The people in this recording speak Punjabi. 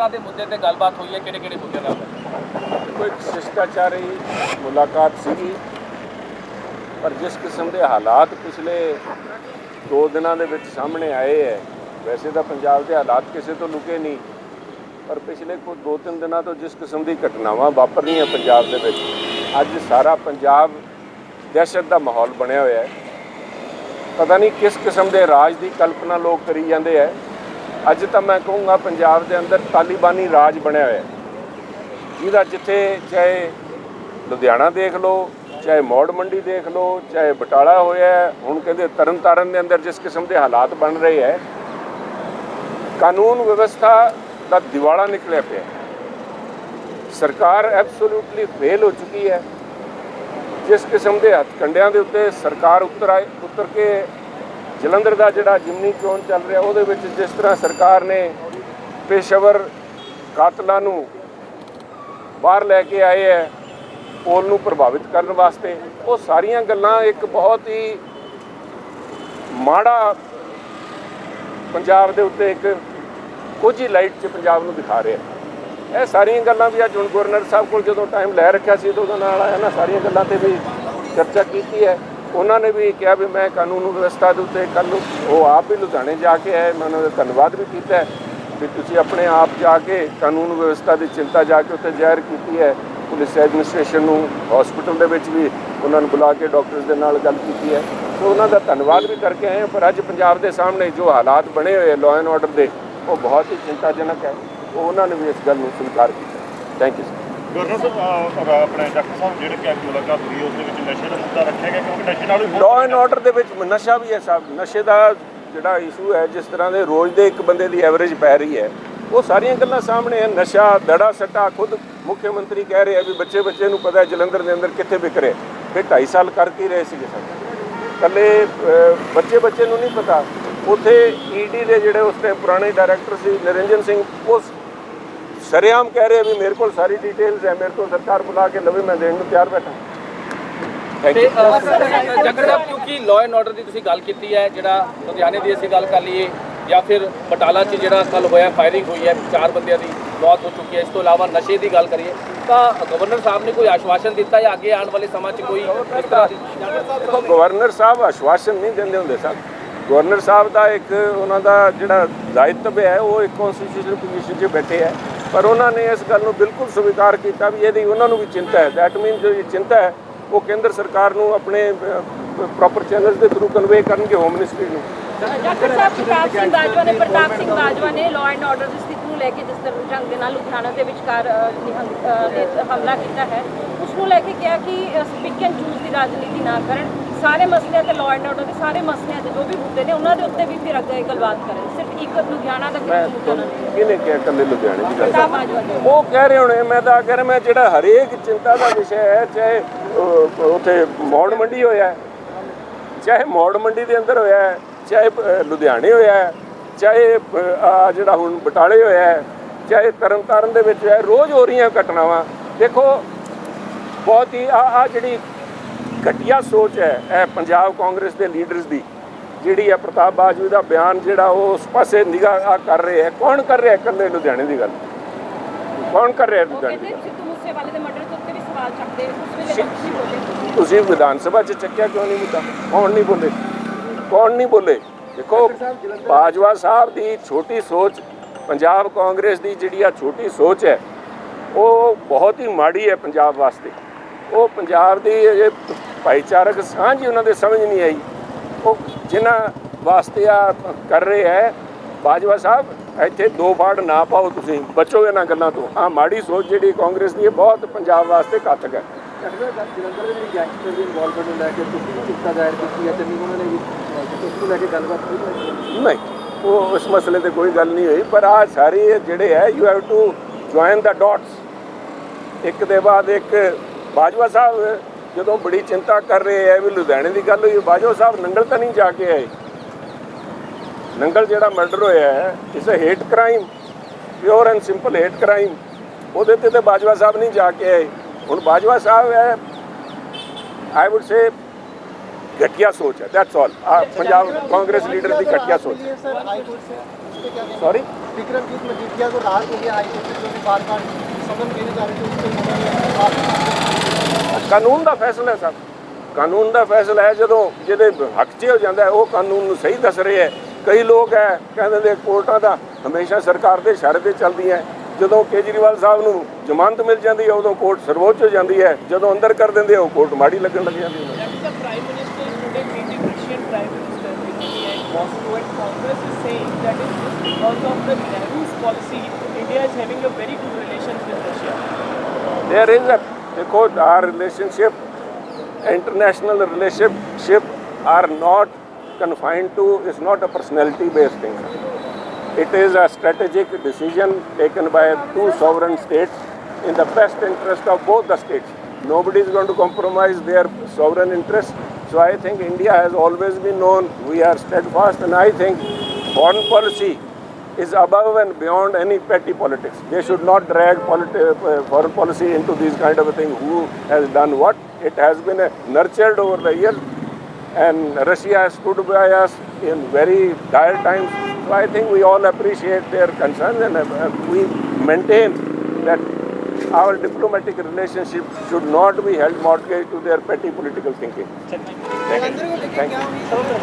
ਤਰ੍ਹਾਂ ਦੇ ਮੁੱਦੇ ਤੇ ਗੱਲਬਾਤ ਹੋਈ ਹੈ ਕਿਹੜੇ ਕਿਹੜੇ ਮੁੱਦੇ ਨਾਲ ਕੋਈ ਸ਼ਿਸ਼ਟਾਚਾਰੀ ਮੁਲਾਕਾਤ ਸੀਗੀ, ਪਰ ਜਿਸ ਕਿਸਮ ਦੇ ਹਾਲਾਤ ਪਿਛਲੇ 2 ਦਿਨਾਂ ਦੇ ਵਿੱਚ ਸਾਹਮਣੇ ਆਏ ਹੈ, ਵੈਸੇ ਤਾਂ ਪੰਜਾਬ ਦੇ ਹਾਲਾਤ ਕਿਸੇ ਤੋਂ ਲੁਕੇ ਨਹੀਂ, ਪਰ ਪਿਛਲੇ ਕੋਈ 2-3 ਦਿਨਾਂ ਤੋਂ ਜਿਸ ਕਿਸਮ ਦੀ ਘਟਨਾਵਾਂ ਵਾਪਰ ਰਹੀਆਂ ਪੰਜਾਬ ਦੇ ਵਿੱਚ, ਅੱਜ ਸਾਰਾ ਪੰਜਾਬ ਦਹਿਸ਼ਤ ਦਾ ਮਾਹੌਲ ਬਣਿਆ ਹੋਇਆ ਹੈ। ਪਤਾ ਨਹੀਂ ਕਿਸ ਕਿਸਮ ਦੇ ਰਾਜ ਦੀ ਕਲਪਨਾ ਲੋਕ ਕਰੀ ਜਾਂਦੇ ਹੈ। ਅੱਜ ਤਾਂ ਮੈਂ ਕਹੂੰਗਾ ਪੰਜਾਬ ਦੇ ਅੰਦਰ ਤਾਲਿਬਾਨੀ ਰਾਜ ਬਣਿਆ ਹੋਇਆ। ਜਿਹਦਾ ਜਿੱਥੇ ਚਾਹੇ ਲੁਧਿਆਣਾ ਦੇਖ ਲਓ, ਚਾਹੇ ਮੌੜ ਮੰਡੀ ਦੇਖ ਲਓ, ਚਾਹੇ ਬਟਾਲਾ ਹੋਇਆ ਹੁਣ ਕਹਿੰਦੇ ਤਰਨ ਤਾਰਨ ਦੇ ਅੰਦਰ ਜਿਸ ਕਿਸਮ ਦੇ ਹਾਲਾਤ ਬਣ ਰਹੇ ਹੈ, ਕਾਨੂੰਨ ਵਿਵਸਥਾ ਦਾ ਦਿਵਾਲਾ ਨਿਕਲਿਆ ਪਿਆ ਸਰਕਾਰ ਐਬਸੋਲੂਟਲੀ ਫੇਲ ਹੋ ਚੁੱਕੀ ਹੈ। ਜਿਸ ਕਿਸਮ ਦੇ ਹੱਥਕੰਡਿਆਂ ਦੇ ਉੱਤੇ ਸਰਕਾਰ ਉੱਤਰ ਆਏ, ਉੱਤਰ ਕੇ ਜਲੰਧਰ ਦਾ ਜਿਹੜਾ ਜਿਮਨੀ ਚੋਣ ਚੱਲ ਰਿਹਾ, ਉਹਦੇ ਵਿੱਚ ਜਿਸ ਤਰ੍ਹਾਂ ਸਰਕਾਰ ਨੇ ਪੇਸ਼ੇਵਰ ਕਾਤਲਾਂ ਨੂੰ ਬਾਹਰ ਲੈ ਕੇ ਆਏ ਹੈ, ਪੋਲ ਨੂੰ ਪ੍ਰਭਾਵਿਤ ਕਰਨ ਵਾਸਤੇ, ਉਹ ਸਾਰੀਆਂ ਗੱਲਾਂ ਇੱਕ ਬਹੁਤ ਹੀ ਮਾੜਾ ਪੰਜਾਬ ਦੇ ਉੱਤੇ ਇੱਕ ਕੁਝ ਹੀ ਲਾਈਟ 'ਚ ਪੰਜਾਬ ਨੂੰ ਦਿਖਾ ਰਿਹਾ ਇਹ ਸਾਰੀਆਂ ਗੱਲਾਂ ਵੀ ਅੱਜ ਹੁਣ ਗਵਰਨਰ ਸਾਹਿਬ ਕੋਲ ਜਦੋਂ ਟਾਈਮ ਲੈ ਰੱਖਿਆ ਸੀ ਤਾਂ ਉਹਦੇ ਨਾਲ ਆਇਆ ਨਾ, ਸਾਰੀਆਂ ਗੱਲਾਂ ਤੇ ਵੀ ਚਰਚਾ ਕੀਤੀ ਹੈ। ਉਹਨਾਂ ਨੇ ਵੀ ਕਿਹਾ ਵੀ ਮੈਂ ਕਾਨੂੰਨ ਵਿਵਸਥਾ ਦੇ ਉੱਤੇ ਕੱਲ ਨੂੰ ਉਹ ਆਪ ਵੀ ਲੁਧਿਆਣੇ ਜਾ ਕੇ ਆਏ, ਮੈਂ ਉਹਨਾਂ ਦਾ ਧੰਨਵਾਦ ਵੀ ਕੀਤਾ ਵੀ ਤੁਸੀਂ ਆਪਣੇ ਆਪ ਜਾ ਕੇ ਕਾਨੂੰਨ ਵਿਵਸਥਾ ਦੀ ਚਿੰਤਾ ਜਾ ਕੇ ਉੱਤੇ ਜ਼ਾਹਿਰ ਕੀਤੀ ਹੈ। ਪੁਲਿਸ ਐਡਮਿਨਿਸਟ੍ਰੇਸ਼ਨ ਨੂੰ ਹਸਪੀਟਲ ਦੇ ਵਿੱਚ ਵੀ ਉਹਨਾਂ ਨੂੰ ਬੁਲਾ ਕੇ ਡਾਕਟਰਸ ਦੇ ਨਾਲ ਗੱਲ ਕੀਤੀ ਹੈ। ਸੋ ਉਹਨਾਂ ਦਾ ਧੰਨਵਾਦ ਵੀ ਕਰਕੇ ਆਏ ਹਾਂ, ਪਰ ਅੱਜ ਪੰਜਾਬ ਦੇ ਸਾਹਮਣੇ ਜੋ ਹਾਲਾਤ ਬਣੇ ਹੋਏ ਲਾਅ ਐਂਡ ਆਰਡਰ ਦੇ, ਉਹ ਬਹੁਤ ਹੀ ਚਿੰਤਾਜਨਕ ਹੈ। ਉਹ ਉਹਨਾਂ ਨੇ ਵੀ ਇਸ ਗੱਲ ਨੂੰ ਸਵੀਕਾਰ ਕੀਤਾ। ਥੈਂਕ ਯੂ ਗਵਰਨਰ ਸਾਹਿਬ ਆਪਣੇ ਡਾਕਟਰ ਸਾਹਿਬ ਜਿਹੜੇ ਕਿ ਅੱਜ ਮੁਲਾਕਾਤ ਹੋਈ ਉਸ ਦੇ ਵਿੱਚ ਨਸ਼ੇ ਦਾ ਮੁੱਦਾ ਰੱਖਿਆ ਗਿਆ ਕਿਉਂਕਿ ਨਸ਼ੇ ਨਾਲ ਵੀ ਲਾਅ ਐਂਡ ਆਰਡਰ ਦੇ ਵਿੱਚ ਨਸ਼ਾ ਵੀ ਹੈ ਸਾਹਿਬ ਨਸ਼ੇ ਦਾ ਜਿਹੜਾ ਇਸ਼ੂ ਹੈ, ਜਿਸ ਤਰ੍ਹਾਂ ਦੇ ਰੋਜ਼ ਦੇ ਇੱਕ ਬੰਦੇ ਦੀ ਐਵਰੇਜ ਪੈ ਰਹੀ ਹੈ, ਉਹ ਸਾਰੀਆਂ ਗੱਲਾਂ ਸਾਹਮਣੇ ਹੈ। ਨਸ਼ਾ, ਦੜਾ ਸੱਟਾ, ਖੁਦ ਮੁੱਖ ਮੰਤਰੀ ਕਹਿ ਰਹੇ ਆ ਵੀ ਬੱਚੇ ਬੱਚੇ ਨੂੰ ਪਤਾ ਜਲੰਧਰ ਦੇ ਅੰਦਰ ਕਿੱਥੇ ਵਿਕ ਰਿਹਾ। ਫਿਰ 2.5 ਸਾਲ ਕਰਕੇ ਰਹੇ ਸੀਗੇ ਸਰ ਕੱਲੇ ਬੱਚੇ ਬੱਚੇ ਨੂੰ ਨਹੀਂ ਪਤਾ। ਉਥੇ ਈਡੀ ਦੇ ਜਿਹੜੇ ਉਸ ਟਾਈਮ ਪੁਰਾਣੇ ਡਾਇਰੈਕਟਰ ਸੀ, ਨਿਰੰਜਨ ਸਿੰਘ, ਉਸ ਸਰੇਆਮ ਕਹਿ ਰਹੇ ਆ ਵੀ ਮੇਰੇ ਕੋਲ ਸਾਰੀ ਡਿਟੇਲਸ ਹੈ ਮੇਰੇ ਕੋਲ ਸਰਕਾਰ ਬੁਲਾ ਕੇ ਲਵੇ ਮੈਂ ਦੇਣ ਨੂੰ ਤਿਆਰ ਬੈਠਾ। ਤੇ ਜੱਗਰ ਸਾਹਿਬ ਕਿਉਂਕਿ ਲਾਅ ਐਂਡ ਆਰਡਰ ਦੀ ਤੁਸੀਂ ਗੱਲ ਕੀਤੀ ਹੈ ਜਿਹੜਾ ਲੁਧਿਆਣੇ ਦੀ ਅਸੀਂ ਗੱਲ ਕਰ ਲਈਏ ਜਾਂ ਫਿਰ ਬਟਾਲਾ 'ਚ ਜਿਹੜਾ ਕੱਲ ਹੋਇਆ ਫਾਇਰਿੰਗ ਹੋਈ ਹੈ ਚਾਰ ਬੰਦਿਆਂ ਦੀ ਮੌਤ ਹੋ ਚੁੱਕੀ ਹੈ ਇਸ ਤੋਂ ਇਲਾਵਾ ਨਸ਼ੇ ਦੀ ਗੱਲ ਕਰੀਏ ਤਾਂ ਗਵਰਨਰ ਸਾਹਿਬ ਨੇ ਕੋਈ ਆਸ਼ਵਾਸਨ ਦਿੱਤਾ ਜਾਂ ਅੱਗੇ ਆਉਣ ਵਾਲੇ ਸਮਾਂ 'ਚ ਕੋਈ ਇਸ ਤਰ੍ਹਾਂ ਦੀ ਦੇਖੋ ਗਵਰਨਰ ਸਾਹਿਬ ਆਸ਼ਵਾਸਨ ਨਹੀਂ ਦਿੰਦੇ ਹੁੰਦੇ ਸਨ ਗਵਰਨਰ ਸਾਹਿਬ ਦਾ ਇੱਕ ਉਹਨਾਂ ਦਾ ਜਿਹੜਾ ਦਾਇਿਤਵ ਹੈ ਉਹ ਇੱਕ ਕਨਸਟੀਟਿਊਸ਼ਨਲ ਕਮਿਸ਼ਨ 'ਚ ਬੈਠੇ ਹੈ। ਪਰ ਉਹਨਾਂ ਨੇ ਇਸ ਗੱਲ ਨੂੰ ਬਿਲਕੁਲ ਸਵੀਕਾਰ ਕੀਤਾ ਵੀ ਇਹਦੀ ਉਹਨਾਂ ਨੂੰ ਵੀ ਚਿੰਤਾ ਹੈ। ਦੈਟ ਮੀਨ ਜੋ ਇਹ ਚਿੰਤਾ ਹੈ ਉਹ ਕੇਂਦਰ ਸਰਕਾਰ ਨੂੰ ਆਪਣੇ ਪ੍ਰੋਪਰ ਚੈਨਲਸ ਦੇ ਥਰੂ ਕਨਵੇ ਕਰਨਗੇ ਹੋਮ ਮਿਨਿਸਟਰੀ ਨੂੰ। ਡਾਕਟਰ ਸਾਹਿਬ ਪ੍ਰਤਾਪ ਸਿੰਘ ਬਾਜਵਾ ਨੇ ਪ੍ਰਤਾਪ ਸਿੰਘ ਬਾਜਵਾ ਨੇ ਲਾਅ ਐਂਡ ਆਰਡਰ ਦੀ ਸਥਿਤੀ ਨੂੰ ਲੈ ਕੇ ਜਿਸ ਤਰ੍ਹਾਂ ਢੰਗ ਦੇ ਨਾਲ ਲੁਧਿਆਣਾ ਦੇ ਵਿਚਕਾਰ ਅ, ਨਿਹੰਗ- ਅ, ਨੇ ਹਮਲਾ ਕੀਤਾ ਹੈ ਉਸ ਨੂੰ ਲੈ ਕੇ ਕਿਹਾ ਕਿ ਸਪੀਕ ਐਂਡ ਚੂਜ਼ ਦੀ ਰਾਜਨੀਤੀ ਨਾ ਕਰਨ। ਸਾਰੇ ਮਸਲਿਆਂ ਤੇ ਲਾਅ ਐਂਡ ਆਰਡਰ ਦੇ ਸਾਰੇ ਮਸਲਿਆਂ ਤੇ ਜੋ ਵੀ ਮੁੱਦੇ ਨੇ ਉਹਨਾਂ ਦੇ ਉੱਤੇ ਵੀ ਫਿਰ ਅੱਗੇ ਗੱਲਬਾਤ ਕਰਨ ਸਿਰਫ ਇੱਕ ਲੁਧਿਆਣਾ ਦਾ ਨਾ ਕਿਹਨੇ ਕਿਹਾ ਇਕੱਲੇ ਲੁਧਿਆਣੇ ਦੀ ਗੱਲ? ਉਹ ਕਹਿ ਰਹੇ ਹੋਣੇ ਮੈਂ ਤਾਂ ਕਹਿ ਰਿਹਾ ਮੈਂ ਜਿਹੜਾ ਹਰੇਕ ਚਿੰਤਾ ਦਾ ਵਿਸ਼ਾ ਹੈ ਚਾਹੇ ਉੱਥੇ ਮੌੜ ਮੰਡੀ ਹੋਇਆ ਚਾਹੇ ਮੌੜ ਮੰਡੀ ਦੇ ਅੰਦਰ ਹੋਇਆ ਚਾਹੇ ਲੁਧਿਆਣੇ ਹੋਇਆ ਚਾਹੇ ਆ ਜਿਹੜਾ ਹੁਣ ਬਟਾਲੇ ਹੋਇਆ ਹੈ, ਚਾਹੇ ਤਰਨਤਾਰਨ ਦੇ ਵਿੱਚ ਹੈ, ਰੋਜ਼ ਹੋ ਰਹੀਆਂ ਘਟਨਾਵਾਂ। ਦੇਖੋ ਬਹੁਤ ਹੀ ਆ ਜਿਹੜੀ ਘਟੀਆ ਸੋਚ ਹੈ ਇਹ ਪੰਜਾਬ ਕਾਂਗਰਸ ਦੇ ਲੀਡਰਸ ਦੀ ਜਿਹੜੀ ਹੈ ਪ੍ਰਤਾਪ ਬਾਜਵਾ ਦਾ ਬਿਆਨ ਜਿਹੜਾ ਉਹ ਉਸ ਪਾਸੇ ਨਿਗਾਹ ਕਰ ਰਹੇ ਹੈ। ਕੌਣ ਕਰ ਰਿਹਾ ਹੈ ਇਕੱਲੇ ਲੁਧਿਆਣੇ ਦੀ ਗੱਲ? ਕੌਣ ਕਰ ਰਿਹਾ ਲੁਧਿਆਣੇ ਦੀ ਗੱਲ ਸਿੱਧੂ ਮੂਸੇਵਾਲੇ ਦੇ ਮਰਡਰ ਦੇ ਉੱਤੇ ਵੀ ਸਵਾਲ ਚੱਕਦੇ ਉਸ ਵੇਲੇ ਕੁਝ ਨਹੀਂ ਬੋਲੇ। ਤੁਸੀਂ ਵਿਧਾਨ ਸਭਾ 'ਚ ਚੱਕਿਆ ਕਿਉਂ ਨਹੀਂ ਮੁੱਦਾ? ਕੌਣ ਨਹੀਂ ਬੋਲੇ? ਕੌਣ ਨਹੀਂ ਬੋਲੇ? ਦੇਖੋ ਬਾਜਵਾ ਸਾਹਿਬ ਦੀ ਛੋਟੀ ਸੋਚ ਪੰਜਾਬ ਕਾਂਗਰਸ ਦੀ ਜਿਹੜੀ ਆ ਛੋਟੀ ਸੋਚ ਹੈ ਉਹ ਬਹੁਤ ਹੀ ਮਾੜੀ ਹੈ ਪੰਜਾਬ ਵਾਸਤੇ। ਉਹ ਪੰਜਾਬ ਦੀ ਇਹ ਭਾਈਚਾਰਕ ਸਾਂਝ ਹੀ ਉਹਨਾਂ ਦੇ ਸਮਝ ਨਹੀਂ ਆਈ। ਉਹ ਜਿਨ੍ਹਾਂ ਵਾਸਤੇ ਆ ਕਰ ਰਹੇ ਹੈ, ਬਾਜਵਾ ਸਾਹਿਬ, ਇੱਥੇ ਦੋ ਫਾੜ ਨਾ ਪਾਓ ਤੁਸੀਂ, ਬਚੋ ਇਹਨਾਂ ਗੱਲਾਂ ਤੋਂ। ਆ ਮਾੜੀ ਸੋਚ ਜਿਹੜੀ ਕਾਂਗਰਸ ਦੀ ਹੈ, ਬਹੁਤ ਪੰਜਾਬ ਵਾਸਤੇ ਘਾਤਕ ਹੈ। ਜਲੰਧਰ ਦੇ ਵਿੱਚ ਗੈਂਗਸਟਰ ਦੀ ਇਨਵੋਲਵਮੈਂਟ ਨੂੰ ਲੈ ਕੇ ਤੁਸੀਂ ਵੀ ਚਿੰਤਾ ਜ਼ਾਹਿਰ ਕੀਤੀ ਹੈ ਤੇ ਨਹੀਂ ਉਹਨਾਂ ਨੇ ਵੀ ਉਸ ਲੈ ਕੇ ਗੱਲਬਾਤ ਹੋਈ ਨਹੀਂ ਉਹ ਉਸ ਮਸਲੇ ਤੇ ਕੋਈ ਗੱਲ ਨਹੀਂ ਹੋਈ, ਪਰ ਆ ਸਾਰੇ ਜਿਹੜੇ ਹੈ you have to join the dots ਇੱਕ ਦੇ ਬਾਅਦ ਇੱਕ ਬਾਜਵਾ ਸਾਹਿਬ ਜਦੋਂ ਬੜੀ ਚਿੰਤਾ ਕਰ ਰਹੇ ਹੈ ਵੀ ਲੁਧਿਆਣੇ ਦੀ ਗੱਲ ਹੋਈ ਬਾਜਵਾ ਸਾਹਿਬ ਨੰਗਲ ਤਾਂ ਨਹੀਂ ਜਾ ਕੇ ਆਏ ਨੰਗਲ ਜਿਹੜਾ ਮਰਡਰ ਹੋਇਆ ਹੈ it's a hate crime pure and simple hate crime ਉਹਦੇ ਤੇ ਤੇ ਬਾਜਵਾ ਸਾਹਿਬ ਨਹੀਂ ਜਾ ਕੇ ਆਏ ਹੁਣ ਬਾਜਵਾ ਸਾਹਿਬ ਹੈ ਆਈ ਊਡ ਸੇ ਘਟੀਆ ਸੋਚ ਹੈ that's all Punjab Congress leader ਦੀ ਘਟੀਆ ਸੋਚ ਹੈ सर हाईकोर्ट से उस पे क्या कहना सॉरी है? विक्रमजीत मजीठिया को राहत मिली है हाईकोर्ट से जो भी बार बार समन देने जा रहे थे उस पर उन्होंने माफी ਕਾਨੂੰਨ ਦਾ ਫੈਸਲਾ ਹੈ ਸਭ ਕਾਨੂੰਨ ਦਾ ਫੈਸਲਾ ਹੈ ਜਦੋਂ ਜਿਹਦੇ ਹੱਕ 'ਚ ਹੋ ਜਾਂਦਾ ਉਹ ਕਾਨੂੰਨ ਨੂੰ ਸਹੀ ਦੱਸ ਰਹੇ ਹੈ ਕਈ ਲੋਕ ਹੈ ਕਹਿੰਦੇ ਨੇ ਕੋਰਟਾਂ ਦਾ ਹਮੇਸ਼ਾ ਸਰਕਾਰ ਦੇ ਇਸ਼ਾਰੇ ਤੇ ਚੱਲਦੀਆਂ ਹੈ। ਜਦੋਂ ਕੇਜਰੀਵਾਲ ਸਾਹਿਬ ਨੂੰ ਜ਼ਮਾਨਤ ਮਿਲ ਜਾਂਦੀ ਹੈ ਉਦੋਂ ਕੋਰਟ ਸਰਵੋੱਚ ਹੋ ਜਾਂਦੀ ਹੈ ਜਦੋਂ ਅੰਦਰ ਕਰ ਦਿੰਦੇ ਉਹ ਕੋਰਟ ਮਾੜੀ ਲੱਗਣ ਲੱਗ ਜਾਂਦੀ ਹੈ policy, India is having a very good relations with Russia. there is a देखो our relationship international relationship are not confined to is not a personality based thing. It is a strategic decision taken by two sovereign states in the best interest of both the states. Nobody is going to compromise their sovereign interests so i think india has always been known we are steadfast and i think foreign policy is above and beyond any petty politics. They should not drag politi- uh, foreign policy into these kind of a thing. Who has done what? It has been uh, nurtured over the years, and Russia has stood by us in very dire times. So I think we all appreciate their concerns, and uh, we maintain that our diplomatic relationship should not be held mortgaged to their petty political thinking. Thank you.